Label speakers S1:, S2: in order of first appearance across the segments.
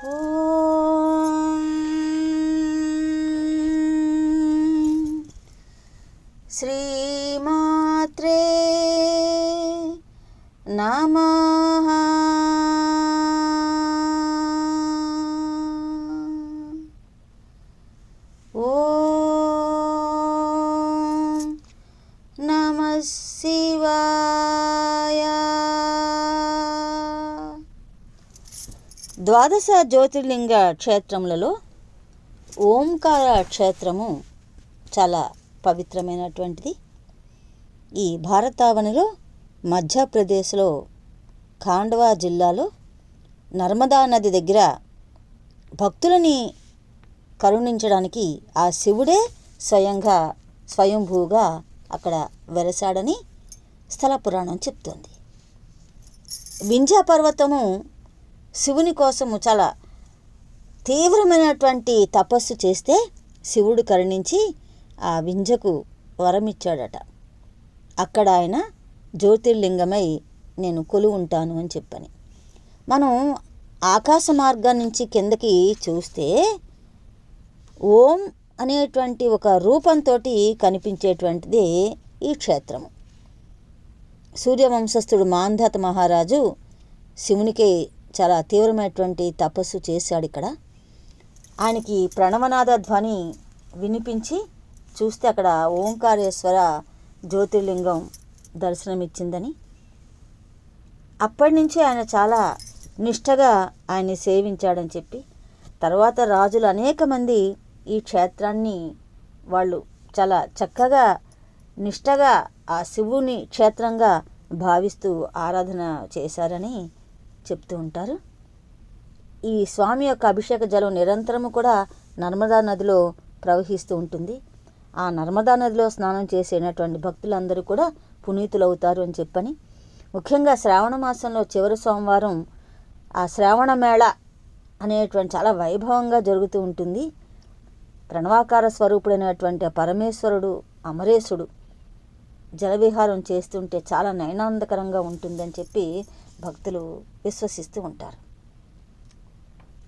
S1: श्रीमात्रे नमः। ద్వాదశ జ్యోతిర్లింగ క్షేత్రములలో ఓంకార క్షేత్రము చాలా పవిత్రమైనటువంటిది. ఈ భారతావనిలో మధ్యప్రదేశ్లో ఖాండవా జిల్లాలో నర్మదా నది దగ్గర భక్తులని కరుణించడానికి ఆ శివుడే స్వయంగా స్వయంభూగా అక్కడ వెలసాడని స్థల పురాణం చెప్తోంది. వింధ్య పర్వతము శివుని కోసము చాలా తీవ్రమైనటువంటి తపస్సు చేస్తే శివుడు కరుణించి ఆ వింజకు వరమిచ్చాడట. అక్కడ ఆయన జ్యోతిర్లింగమై నేను కొలువు ఉంటాను అని చెప్పని. మనం ఆకాశ మార్గం నుంచి కిందకి చూస్తే ఓం అనేటువంటి ఒక రూపంతో కనిపించేటువంటిది ఈ క్షేత్రము. సూర్యవంశస్థుడు మాంధాత మహారాజు శివునికి చాలా తీవ్రమైనటువంటి తపస్సు చేశాడు ఇక్కడ. ఆయనకి ప్రణవనాద ధ్వని వినిపించి చూస్తే అక్కడ ఓంకారేశ్వర జ్యోతిర్లింగం దర్శనమిచ్చిందని. అప్పటి నుంచి ఆయన చాలా నిష్టగా ఆయన్ని సేవించాడని చెప్పి తర్వాత రాజులు అనేక మంది ఈ క్షేత్రాన్ని వాళ్ళు చాలా చక్కగా నిష్టగా ఆ శివుని క్షేత్రంగా భావిస్తూ ఆరాధన చేశారని చెప్తూ ఉంటారు. ఈ స్వామి యొక్క అభిషేక జలం నిరంతరము కూడా నర్మదా నదిలో ప్రవహిస్తూ ఉంటుంది. ఆ నర్మదా నదిలో స్నానం చేసేటటువంటి భక్తులందరూ కూడా పునీతులవుతారు అని చెప్పని ముఖ్యంగా శ్రావణ మాసంలో చివరి సోమవారం ఆ శ్రావణ మేళ అనేటువంటి చాలా వైభవంగా జరుగుతూ ఉంటుంది. ప్రణవాకార స్వరూపుడైనటువంటి పరమేశ్వరుడు అమరేశుడు జలవిహారం చేస్తుంటే చాలా నయనాందకరంగా ఉంటుందని చెప్పి భక్తులు విశ్వసిస్తూ ఉంటారు.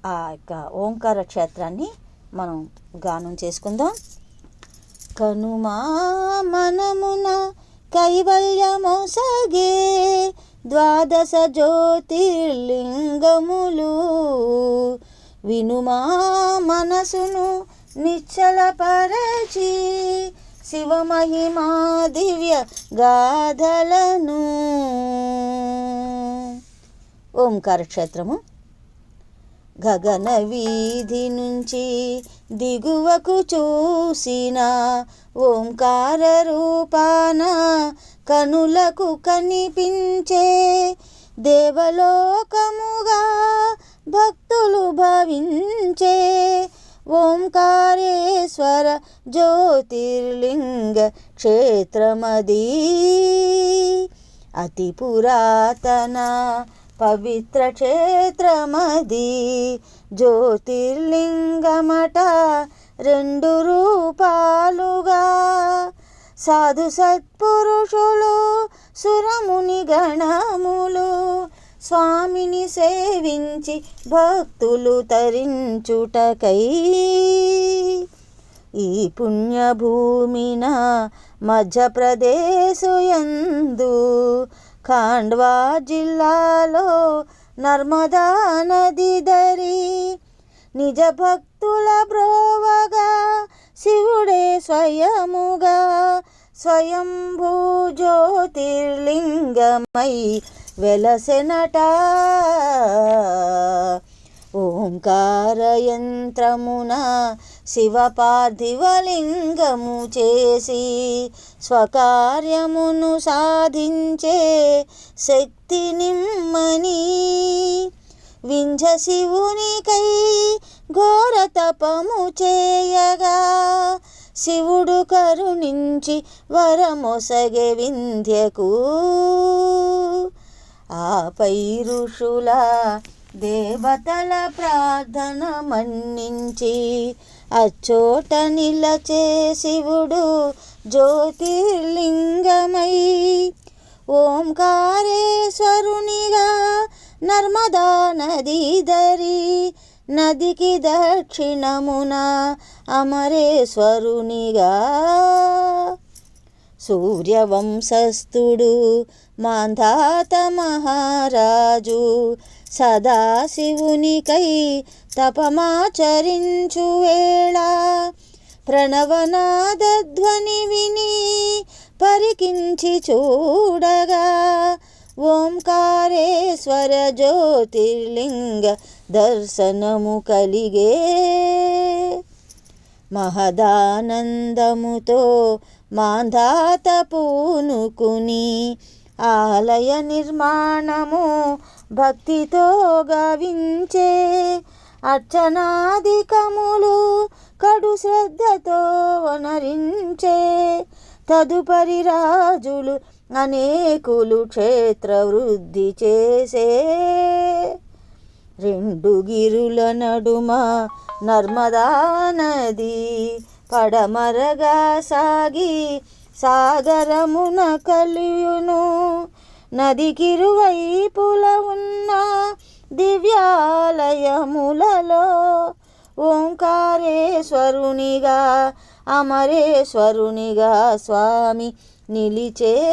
S1: ఆ యొక్క ఓంకార క్షేత్రాన్ని మనం గానం చేసుకుందాం. కనుమా మనమున కైవల్యమొసగే ద్వాదశ జ్యోతిర్లింగములు వినుమా మనసును నిశ్చలపరచి శివమహిమా దివ్య గాథలను ఓంకార క్షేత్రము గగన వీధి నుంచి దిగువకు చూసిన ఓంకార రూపాన కనులకు కనిపించే దేవలోకముగా భక్తులు భావించే ఓంకారేశ్వర జ్యోతిర్లింగ క్షేత్రమది. అతి పురాతన పవిత్ర క్షేత్రమది జ్యోతిర్లింగమట రెండు రూపాలుగా. సాధు సత్పురుషులు సురముని గణములు స్వామిని సేవించి భక్తులు తరించుటకై. ఈ పుణ్యభూమిన మధ్యప్రదేశు యందు ఖాండ్వా జిల్లాలో నర్మదా నది దరి. నిజ భక్తుల బ్రోవగా శివుడే స్వయముగా స్వయంభూ జ్యోతిర్లింగమై వెలసెనట. ఓంకార యంత్రమున శివ పార్థివలింగము చేసి స్వకార్యమును సాధించే శక్తి నిమ్మని వింజ శివునికై ఘోర తపము చేయగా శివుడు కరుణించి వరమొసగె వింధ్యకు. ఆపై ఋషుల దేవతల ప్రార్థన మన్నించి అచ్చోట నిలచే శివుడు జ్యోతిర్లింగమై. ఓంకారేశ్వరునిగా నర్మదా నది దరి నదికి దక్షిణమున అమరేశ్వరునిగా. సూర్యవంశస్థుడు మాంధాత మహారాజు సదాశివునికై తపమాచరించు వేళ. ప్రణవనాదధ్వని విని పరికించి చూడగా ఓంకారేశ్వర జ్యోతిర్లింగ దర్శనము కలిగే. మహదానందముతో మాంధాత పూనుకుని ఆలయ నిర్మాణము భక్తితో గావించే అర్చనాధికములు కడు శ్రద్ధతో వనరించే. తదుపరి రాజులు అనేకులు క్షేత్ర వృద్ధి చేసే. రెండు గిరుల నడుమ నర్మదా నది పడమరగా సాగి సాగరమున కలియును నదికిరువైపుల ఉన్న దివ్యాలయములలో ఓంకారేశ్వరునిగా అమరేశ్వరునిగా స్వామి నిలిచే.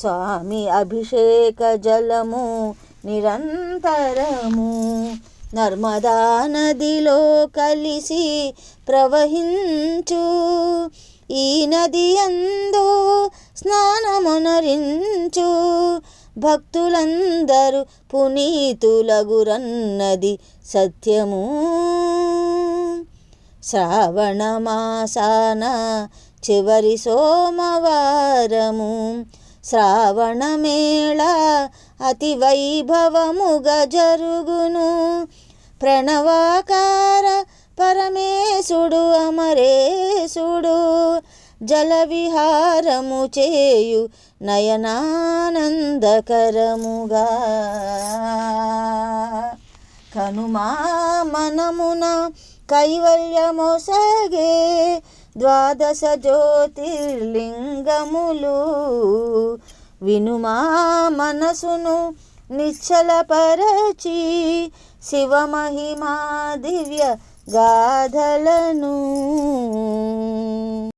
S1: స్వామి అభిషేక జలము నిరంతరము నర్మదా నదిలో కలిసి ప్రవహించు. ఈ నది అందు స్నానమునరించు. భక్తులందరూ పునీతులగురన్నది సత్యము. శ్రావణ మాసాన చివరి సోమవారము. శ్రావణమేళ అతి వైభవముగా జరుగును. ప్రణవాకార పరమేశుడు అమరేశుడు జల విహారము చేయు నయనానందకరముగా. కనుమా మనమున కైవల్యమొసగే ద్వాదశ జ్యోతిర్లింగములు. వినుమా మనసును నిశ్చలపరచి శివమహిమా దివ్య గాథలను